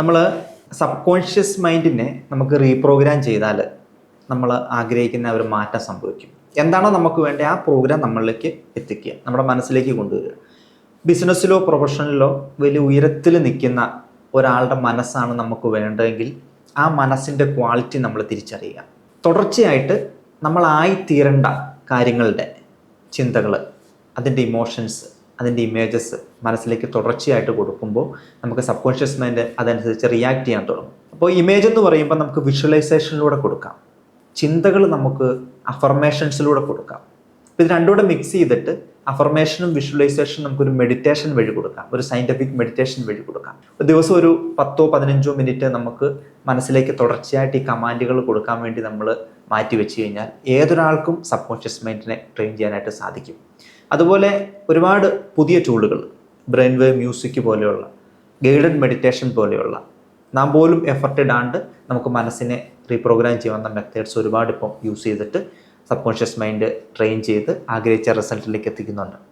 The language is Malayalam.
നമ്മൾ സബ് കോൺഷ്യസ് മൈൻഡിനെ നമുക്ക് റീപ്രോഗ്രാം ചെയ്താൽ നമ്മൾ ആഗ്രഹിക്കുന്ന ഒരു മാറ്റം സംഭവിക്കും. എന്താണോ നമുക്ക് വേണ്ടി ആ പ്രോഗ്രാം നമ്മളിലേക്ക് എത്തിക്കുക നമ്മുടെ മനസ്സിലേക്ക് കൊണ്ടുവരിക. ബിസിനസ്സിലോ പ്രൊഫഷനിലോ വലിയ ഉയരത്തിൽ നിൽക്കുന്ന ഒരാളുടെ മനസ്സാണ് നമുക്ക് വേണ്ടതെങ്കിൽ ആ മനസ്സിന്റെ ക്വാളിറ്റി നമ്മൾ തിരിച്ചറിയുക. തുടർച്ചയായിട്ട് നമ്മളായി തീരേണ്ട കാര്യങ്ങളുടെ ചിന്തകൾ അതിന്റെ ഇമോഷൻസ് അതിന്റെ ഇമേജസ് മനസ്സിലേക്ക് തുടർച്ചയായിട്ട് കൊടുക്കുമ്പോൾ നമുക്ക് സബ് കോൺഷ്യസ് മൈൻഡ് അതനുസരിച്ച് റിയാക്ട് ചെയ്യാൻ തുടങ്ങും. അപ്പോൾ ഇമേജ് എന്ന് പറയുമ്പോൾ നമുക്ക് വിഷ്വലൈസേഷനിലൂടെ കൊടുക്കാം. ചിന്തകൾ നമുക്ക് അഫർമേഷൻസിലൂടെ കൊടുക്കാം. ഇത് രണ്ടുകൂടെ മിക്സ് ചെയ്തിട്ട് അഫർമേഷനും വിഷ്വലൈസേഷനും നമുക്കൊരു മെഡിറ്റേഷൻ വഴി കൊടുക്കാം. ഒരു സയന്റിഫിക് മെഡിറ്റേഷൻ വഴി കൊടുക്കാം. ഒരു ദിവസം ഒരു പത്തോ പതിനഞ്ചോ മിനിറ്റ് നമുക്ക് മനസ്സിലേക്ക് തുടർച്ചയായിട്ട് ഈ കമാൻഡുകൾ കൊടുക്കാൻ വേണ്ടി നമ്മൾ മാറ്റി വെച്ച് കഴിഞ്ഞാൽ ഏതൊരാൾക്കും സബ് കോൺഷ്യസ് മൈൻഡിനെ ട്രെയിൻ ചെയ്യാനായിട്ട് സാധിക്കും. അതുപോലെ ഒരുപാട് പുതിയ ടൂളുകൾ ബ്രെയിൻ വേവ് മ്യൂസിക് പോലെയുള്ള ഗൈഡഡ് മെഡിറ്റേഷൻ പോലെയുള്ള നാം പോലും എഫർട്ട് ഇടാണ്ട് നമുക്ക് മനസ്സിനെ റീപ്രോഗ്രാം ചെയ്യാവുന്ന മെത്തേഡ്സ് ഒരുപാട് ഇപ്പം യൂസ് ചെയ്തിട്ട് സബ് കോൺഷ്യസ് മൈൻഡ് ട്രെയിൻ ചെയ്ത് ആഗ്രഹിച്ച റിസൾട്ടിലേക്ക് എത്തിക്കുന്നുണ്ട്.